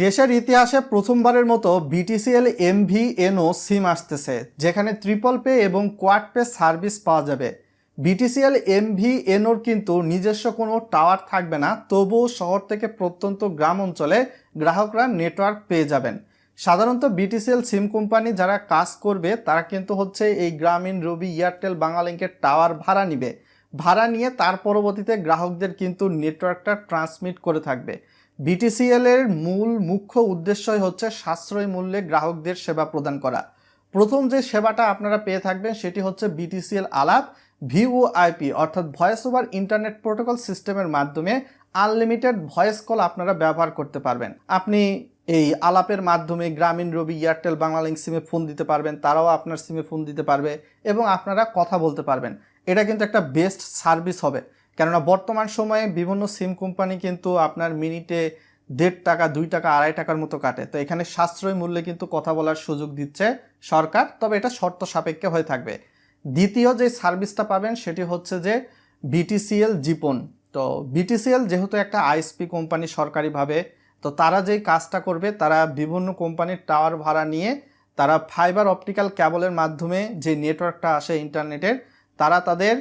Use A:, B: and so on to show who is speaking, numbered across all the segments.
A: দেশের ইতিহাসে প্রথমবারের মতো বিটিসিএল এমভিএনও সিম আসতেছে, যেখানে ট্রিপল পে এবং কোয়াড পে সার্ভিস পাওয়া যাবে। বিটিসিএল এমভিএনওর কিন্তু নিজস্ব কোনো টাওয়ার থাকবে না, তবুও শহর থেকে প্রত্যন্ত গ্রাম অঞ্চলে গ্রাহকরা নেটওয়ার্ক পেয়ে যাবেন। সাধারণত বিটিসিএল সিম কোম্পানি যারা কাজ করবে, তারা কিন্তু হচ্ছে এই গ্রামীণ রবি এয়ারটেল বাংলালিংকের টাওয়ার ভাড়া নিবে। ভাড়া নিয়ে তার পরবর্তীতে গ্রাহকদের কিন্তু নেটওয়ার্কটা ট্রান্সমিট করে থাকবে। বিটিসিএল এর মূল মুখ্য উদ্দেশ্যই হচ্ছে সাশ্রয়ী মূল্যে গ্রাহকদের সেবা প্রদান করা। প্রথম যে সেবাটা আপনারা পেয়ে থাকবেন সেটি হচ্ছে বিটিসিএল আলাপ ভিওআইপি অর্থাৎ ভয়েস ওভার ইন্টারনেট প্রোটোকল সিস্টেমের মাধ্যমে আনলিমিটেড ভয়েস কল আপনারা ব্যবহার করতে পারবেন। আপনি এই আলাপের মাধ্যমে গ্রামীণ রবি, এয়ারটেল, বাংলালিংক সিমে ফোন দিতে পারবেন, তারাও আপনার সিমে ফোন দিতে পারবে এবং আপনারা কথা বলতে পারবেন। এটা কিন্তু একটা বেস্ট সার্ভিস হবে। কেননা বর্তমান সময়ে বিভিন্ন সিম কোম্পানি কিন্তু আপনার মিনিটে দেড় টাকা, দুই টাকা, আড়াই টাকার মতো কাটে। তো এখানে সাশ্রয় মূল্যে কিন্তু কথা বলার সুযোগ দিচ্ছে সরকার, তবে এটা শর্ত সাপেক্ষে হয়ে থাকবে। দ্বিতীয় যে সার্ভিসটা পাবেন সেটি হচ্ছে যে বিটিসিএল জিপন। তো বিটিসিএল যেহেতু একটা আইএসপি কোম্পানি সরকারিভাবে, তো তারা যেই কাজটা করবে, তারা বিভিন্ন কোম্পানির টাওয়ার ভাড়া নিয়ে, তারা ফাইবার অপটিক্যাল ক্যাবলের মাধ্যমে যে নেটওয়ার্কটা আসে ইন্টারনেটের তারা তাদের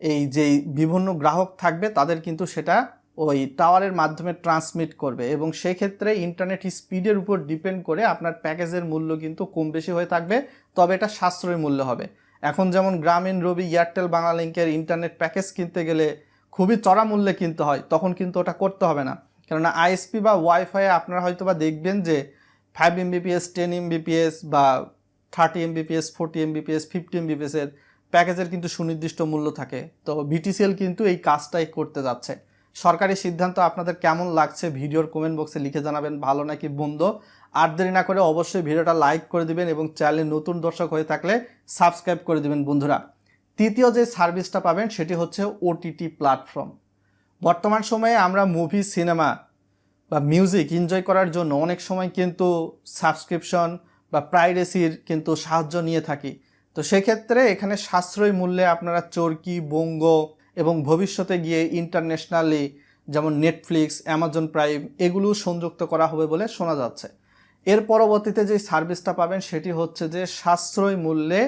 A: এই যে বিভিন্ন গ্রাহক থাকবে, তাদের কিন্তু সেটা ওই টাওয়ারের মাধ্যমে ট্রান্সমিট করবে এবং সেই ক্ষেত্রে ইন্টারনেট স্পিডের উপর ডিপেন্ড করে আপনার প্যাকেজের মূল্য কিন্তু কম বেশি হয়ে থাকবে, তবে এটা সাশ্রয়ী মূল্য হবে। এখন যেমন গ্রামীণ রবি এয়ারটেল বাংলালিংকের ইন্টারনেট প্যাকেজ কিনতে গেলে খুবই চড়া মূল্যে কিনতে হয়, তখন কিন্তু ওটা করতে হবে না। কেননা আইএসপি বা ওয়াইফাই আপনারা হয়তো বা দেখবেন যে ফাইভ এমবিপিএস টেন এমবিপিএস বা thirty Mbps forty Mbps fifty এমবিপিএসের প্যাকেজের কিন্তু সুনির্দিষ্ট মূল্য থাকে। তো বিটিসিএল কিন্তু এই কাজটাই করতে যাচ্ছে। সরকারি সিদ্ধান্ত আপনাদের কেমন লাগছে ভিডিওর কমেন্ট বক্সে লিখে জানাবেন, ভালো নাকি বন্ধ আর দেরি না করে অবশ্যই ভিডিওটা লাইক করে দিবেন এবং চ্যানেলে নতুন দর্শক হয়ে থাকলে সাবস্ক্রাইব করে দিবেন বন্ধুরা। তৃতীয় যে সার্ভিসটা পাবেন সেটি হচ্ছে ওটিটি প্ল্যাটফর্ম বর্তমান সময়ে আমরা মুভি সিনেমা বা মিউজিক এনজয় করার জন্য অনেক সময় কিন্তু সাবস্ক্রিপশন বা প্রাইরেসির কিন্তু সাহায্য নিয়ে থাকি। তো সেক্ষেত্রে এখানে সাশ্রয়ী মূল্যে আপনারা চরকি, বঙ্গ এবং ভবিষ্যতে গিয়ে ইন্টারন্যাশনালি যেমন নেটফ্লিক্স অ্যামাজন প্রাইম এগুলো সংযুক্ত করা হবে বলে শোনা যাচ্ছে। এর পরবর্তীতে যে সার্ভিসটা পাবেন সেটি হচ্ছে যে সাশ্রয় মূল্যে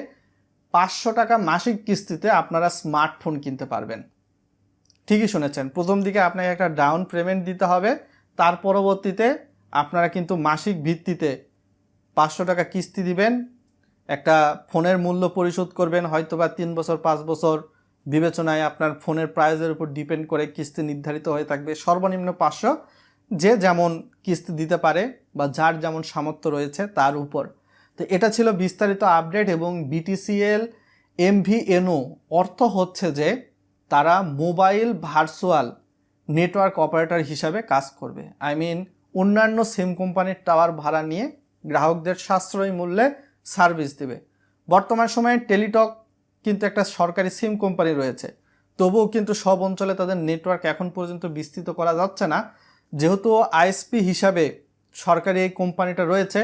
A: পাঁচশো টাকা মাসিক কিস্তিতে আপনারা স্মার্টফোন কিনতে পারবেন। ঠিকই শুনেছেন, প্রথম দিকে আপনাকে একটা ডাউন পেমেন্ট দিতে হবে, তার পরবর্তীতে আপনারা কিন্তু মাসিক ভিত্তিতে পাঁচশো টাকা কিস্তি দিবেন একটা ফোনের মূল্য পরিশোধ করবেন হয়তো বা তিন বছর, পাঁচ বছর বিবেচনায় আপনার ফোনের প্রাইজের উপর ডিপেন্ড করে কিস্তি নির্ধারিত হয়ে থাকবে। সর্বনিম্ন পাঁচশো যে যেমন কিস্তি দিতে পারে বা যার যেমন সামর্থ্য রয়েছে তার উপর। তো এটা ছিল বিস্তারিত আপডেট এবং বিটিসিএল এমভিএনও অর্থ হচ্ছে যে তারা মোবাইল ভার্চুয়াল নেটওয়ার্ক অপারেটর হিসাবে কাজ করবে। আই মিন অন্যান্য সিম কোম্পানির টাওয়ার ভাড়া নিয়ে গ্রাহকদের সাশ্রয়ী মূল্যে সার্ভিস দেবে। বর্তমান সময়ে টেলিটক কিন্তু একটা সরকারি সিম কোম্পানি রয়েছে। তবুও কিন্তু সব অঞ্চলে তাদের নেটওয়ার্ক এখন পর্যন্ত বিস্তৃত করা যাচ্ছে না। যেহেতু আইএসপি হিসাবে সরকারি এই কোম্পানিটা রয়েছে